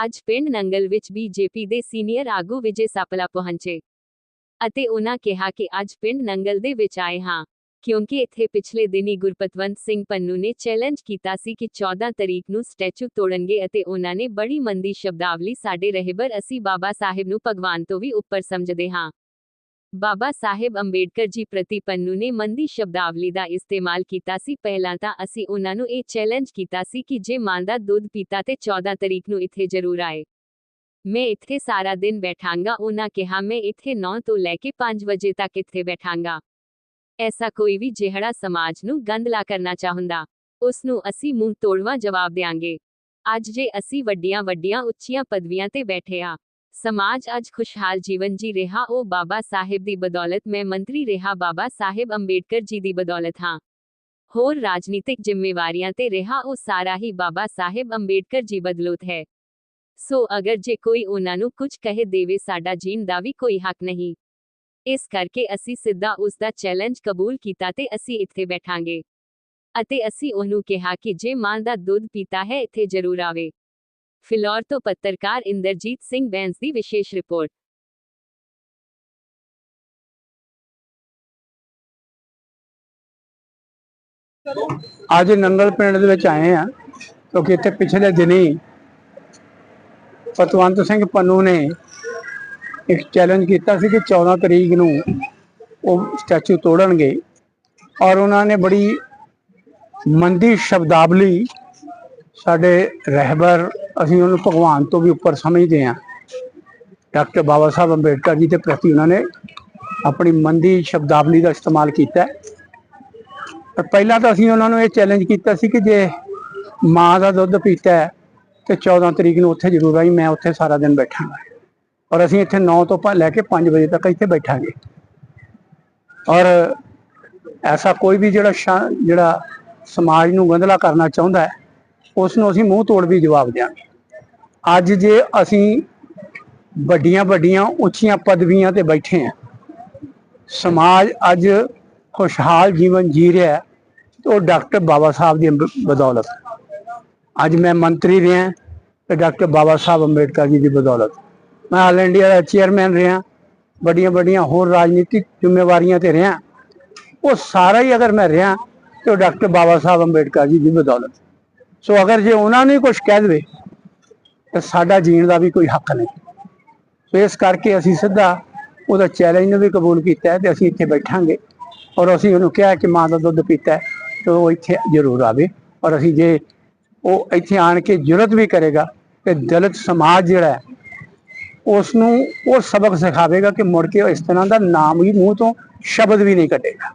ਅੱਜ ਪਿੰਡ ਨੰਗਲ ਵਿੱਚ ਬੀਜੇਪੀ ਦੇ ਸੀਨੀਅਰ ਆਗੂ ਵਿਜੇ ਸਾਪਲਾ ਪਹੁੰਚੇ ਅਤੇ ਉਹਨਾਂ ਕਿਹਾ ਕਿ ਅੱਜ ਪਿੰਡ ਨੰਗਲ ਦੇ ਵਿੱਚ ਆਏ ਹਾਂ, ਕਿਉਂਕਿ ਇੱਥੇ ਪਿਛਲੇ ਦਿਨੀ ਗੁਰਪਤਵੰਤ ਸਿੰਘ ਪੰਨੂ ਨੇ ਚੈਲੰਜ ਕੀਤਾ ਸੀ ਕਿ 14 ਤਰੀਕ ਨੂੰ ਸਟੈਚੂ ਤੋੜਨਗੇ ਅਤੇ ਉਹਨਾਂ ਨੇ ਬੜੀ ਮੰਦੀ ਸ਼ਬਦਾਵਲੀ ਸਾਡੇ ਰਹਿਬਰ ਅਸੀਂ ਬਾਬਾ ਸਾਹਿਬ ਨੂੰ ਭਗਵਾਨ ਤੋਂ ਵੀ ਉੱਪਰ ਸਮਝਦੇ ਹਾਂ। ਬਾਬਾ ਸਾਹਿਬ ਅੰਬੇਡਕਰ ਜੀ ਪ੍ਰਤੀ ਪੰਨੂ ਨੇ ਮੰਦੀ ਸ਼ਬਦਾਵਲੀ ਦਾ ਇਸਤੇਮਾਲ ਕੀਤਾ ਸੀ। ਪਹਿਲਾਂ ਤਾਂ ਅਸੀਂ ਉਹਨਾਂ ਨੂੰ ਇਹ ਚੈਲੰਜ ਕੀਤਾ ਸੀ ਕਿ ਜੇ ਮਾਂ ਦਾ ਦੁੱਧ ਪੀਤਾ ਤੇ 14 ਤਰੀਕ ਨੂੰ ਇੱਥੇ ਜ਼ਰੂਰ ਆਏ। ਮੈਂ ਇੱਥੇ ਸਾਰਾ ਦਿਨ ਬੈਠਾਂਗਾ, ਉਹਨਾਂ ਕਿਹਾ, ਮੈਂ ਇੱਥੇ 9 ਤੋਂ ਲੈ ਕੇ 5 ਵਜੇ ਤੱਕ ਇੱਥੇ ਬੈਠਾਂਗਾ। ਐਸਾ ਕੋਈ ਵੀ ਜਿਹੜਾ ਸਮਾਜ ਨੂੰ ਗੰਦਲਾ ਕਰਨਾ ਚਾਹੁੰਦਾ। ਉਸ ਨੂੰ ਅਸੀਂ ਮੂੰਹ ਤੋੜਵਾ ਜਵਾਬ ਦੇਾਂਗੇ ਅੱਜ ਜੇ ਅਸੀਂ ਵੱਡੀਆਂ ਵੱਡੀਆਂ ਉੱਚੀਆਂ ਪਦਵੀਆਂ ਤੇ ਬੈਠੇ ਆ ਸਮਾਜ ਅੱਜ ਖੁਸ਼ਹਾਲ ਜੀਵਨ ਜੀ ਰਿਹਾ। ਉਹ ਬਾਬਾ ਸਾਹਿਬ ਦੀ ਬਦੌਲਤ, ਮੈਂ ਮੰਤਰੀ ਰਿਹਾ ਬਾਬਾ ਸਾਹਿਬ ਅੰਬੇਡਕਰ ਜੀ ਦੀ ਬਦੌਲਤ ਹਾਂ। ਹੋਰ ਰਾਜਨੀਤਿਕ ਜ਼ਿੰਮੇਵਾਰੀਆਂ ਤੇ ਰਿਹਾ ਉਹ ਸਾਰਾ ਹੀ ਬਾਬਾ ਸਾਹਿਬ ਅੰਬੇਡਕਰ ਜੀ ਬਦਲੂਤ ਹੈ। ਸੋ ਅਗਰ ਜੇ ਕੋਈ ਉਹਨਾਂ ਨੂੰ ਕੁਝ ਕਹੇ ਦੇਵੇ, ਸਾਡਾ ਜੀਣ ਦਾ ਵੀ ਕੋਈ ਹੱਕ ਨਹੀਂ। ਇਸ ਕਰਕੇ ਅਸੀਂ ਸਿੱਧਾ ਉਸ ਦਾ ਚੈਲੰਜ ਕਬੂਲ ਕੀਤਾ ਤੇ ਅਸੀਂ ਇੱਥੇ ਬੈਠਾਂਗੇ। ਅਤੇ ਅਸੀਂ ਉਹਨੂੰ ਕਿਹਾ ਕਿ ਜੇ ਮਾਂ ਦਾ ਦੁੱਧ ਪੀਤਾ ਹੈ, ਇੱਥੇ ਜ਼ਰੂਰ ਆਵੇ। ਫਿਲੌਰ ਤੋਂ ਪੱਤਰਕਾਰ ਇੰਦਰਜੀਤ ਸਿੰਘ ਬੈਂਸ ਦੀ ਵਿਸ਼ੇਸ਼ ਰਿਪੋਰਟ। ਅੱਜ ਨੰਗਲ ਪਿੰਡ ਦੇ ਵਿੱਚ ਆਏ ਆ ਕਿਉਂਕਿ ਇੱਥੇ ਪਿਛਲੇ ਦਿਨੀ ਪਤਵੰਤ ਸਿੰਘ ਪੰਨੂ ਨੇ ਇੱਕ ਚੈਲੰਜ ਕੀਤਾ ਸੀ ਕਿ 14 ਤਰੀਕ ਨੂੰ ਉਹ ਸਟੈਚੂ ਤੋੜਨਗੇ ਔਰ ਉਹਨਾਂ ਨੇ ਬੜੀ ਮੰਦੀ ਸ਼ਬਦਾਵਲੀ ਸਾਡੇ ਰਹਿਬਰ ਅਸੀਂ ਉਹਨੂੰ ਭਗਵਾਨ ਤੋਂ ਵੀ ਉੱਪਰ ਸਮਝਦੇ ਹਾਂ। ਡਾਕਟਰ ਬਾਬਾ ਸਾਹਿਬ ਅੰਬੇਡਕਰ ਜੀ ਦੇ ਪ੍ਰਤੀ ਉਹਨਾਂ ਨੇ ਆਪਣੀ ਮੰਦੀ ਸ਼ਬਦਾਵਲੀ ਦਾ ਇਸਤੇਮਾਲ ਕੀਤਾ। ਪਰ ਪਹਿਲਾਂ ਤਾਂ ਅਸੀਂ ਉਹਨਾਂ ਨੂੰ ਇਹ ਚੈਲੰਜ ਕੀਤਾ ਸੀ ਕਿ ਜੇ ਮਾਂ ਦਾ ਦੁੱਧ ਪੀਤਾ ਹੈ, ਤੇ 14 ਤਰੀਕ ਨੂੰ ਉੱਥੇ ਜ਼ਰੂਰ ਆਈ, ਮੈਂ ਉੱਥੇ ਸਾਰਾ ਦਿਨ ਬੈਠਾਂਗਾ। ਔਰ ਅਸੀਂ ਇੱਥੇ 9 ਤੋਂ ਲੈ ਕੇ 5 ਵਜੇ ਤੱਕ ਇੱਥੇ ਬੈਠਾਂਗੇ। ਔਰ ਐਸਾ ਕੋਈ ਵੀ ਜਿਹੜਾ ਸ਼ਾ- ਜਿਹੜਾ ਸਮਾਜ ਨੂੰ ਗੰਧਲਾ ਕਰਨਾ ਚਾਹੁੰਦਾ ਹੈ, ਉਸ ਨੂੰ ਅਸੀਂ ਮੂੰਹ ਤੋੜ ਵੀ ਜਵਾਬ ਦਿਆਂਗੇ। ਅੱਜ ਜੇ ਅਸੀਂ ਵੱਡੀਆਂ ਵੱਡੀਆਂ ਉੱਚੀਆਂ ਪਦਵੀਆਂ ਤੇ ਬੈਠੇ ਹਾਂ, ਸਮਾਜ ਅੱਜ ਖੁਸ਼ਹਾਲ ਜੀਵਨ ਜੀ ਰਿਹਾ ਹੈ ਉਹ ਡਾਕਟਰ ਬਾਬਾ ਸਾਹਿਬ ਦੀ ਅੰਬ- ਬਦੌਲਤ। ਅੱਜ ਮੈਂ ਮੰਤਰੀ ਰਿਹਾ ਤੇ ਡਾਕਟਰ ਬਾਬਾ ਸਾਹਿਬ ਅੰਬੇਡਕਰ ਜੀ ਦੀ ਬਦੌਲਤ। ਮੈਂ ਆਲ ਇੰਡੀਆ ਦਾ ਚੇਅਰਮੈਨ ਰਿਹਾ, ਵੱਡੀਆਂ ਵੱਡੀਆਂ ਹੋਰ ਰਾਜਨੀਤਿਕ ਜ਼ਿੰਮੇਵਾਰੀਆਂ ਤੇ ਰਿਹਾ। ਉਹ ਸਾਰਾ ਹੀ ਅਗਰ ਮੈਂ ਰਿਹਾ ਤੇ ਉਹ ਡਾਕਟਰ ਬਾਬਾ ਸਾਹਿਬ ਅੰਬੇਡਕਰ ਜੀ ਦੀ ਬਦੌਲਤ। ਸੋ ਅਗਰ ਜੇ ਉਹਨਾਂ ਨੇ ਕੁਝ ਕਹਿ ਦੇਵੇ ਤਾਂ ਸਾਡਾ ਜੀਣ ਦਾ ਵੀ ਕੋਈ ਹੱਕ ਨਹੀਂ। ਸੋ ਇਸ ਕਰਕੇ ਅਸੀਂ ਸਿੱਧਾ ਉਹਦਾ ਚੈਲੰਜ ਨੂੰ ਵੀ ਕਬੂਲ ਕੀਤਾ ਹੈ ਤੇ ਅਸੀਂ ਇੱਥੇ ਬੈਠਾਂਗੇ। ਔਰ ਅਸੀਂ ਉਹਨੂੰ ਕਿਹਾ ਕਿ ਮਾਂ ਦਾ ਦੁੱਧ ਪੀਤਾ ਹੈ, ਤੇ ਉਹ ਇੱਥੇ ਜ਼ਰੂਰ ਆਵੇ। ਔਰ ਅਸੀਂ ਜੇ ਉਹ ਇੱਥੇ ਆਣ ਕੇ ਜੁਰਤ ਵੀ ਕਰੇਗਾ ਕਿ ਦਲਿਤ ਸਮਾਜ ਜਿਹੜਾ ਹੈ ਉਸ ਨੂੰ ਉਹ ਸਬਕ ਸਿਖਾਵੇਗਾ ਕਿ ਮੁੜ ਕੇ ਉਹ ਇਸ ਤਰ੍ਹਾਂ ਦਾ ਨਾਮ ਵੀ ਮੂੰਹ ਤੋਂ ਸ਼ਬਦ ਵੀ ਨਹੀਂ ਕੱਢੇਗਾ।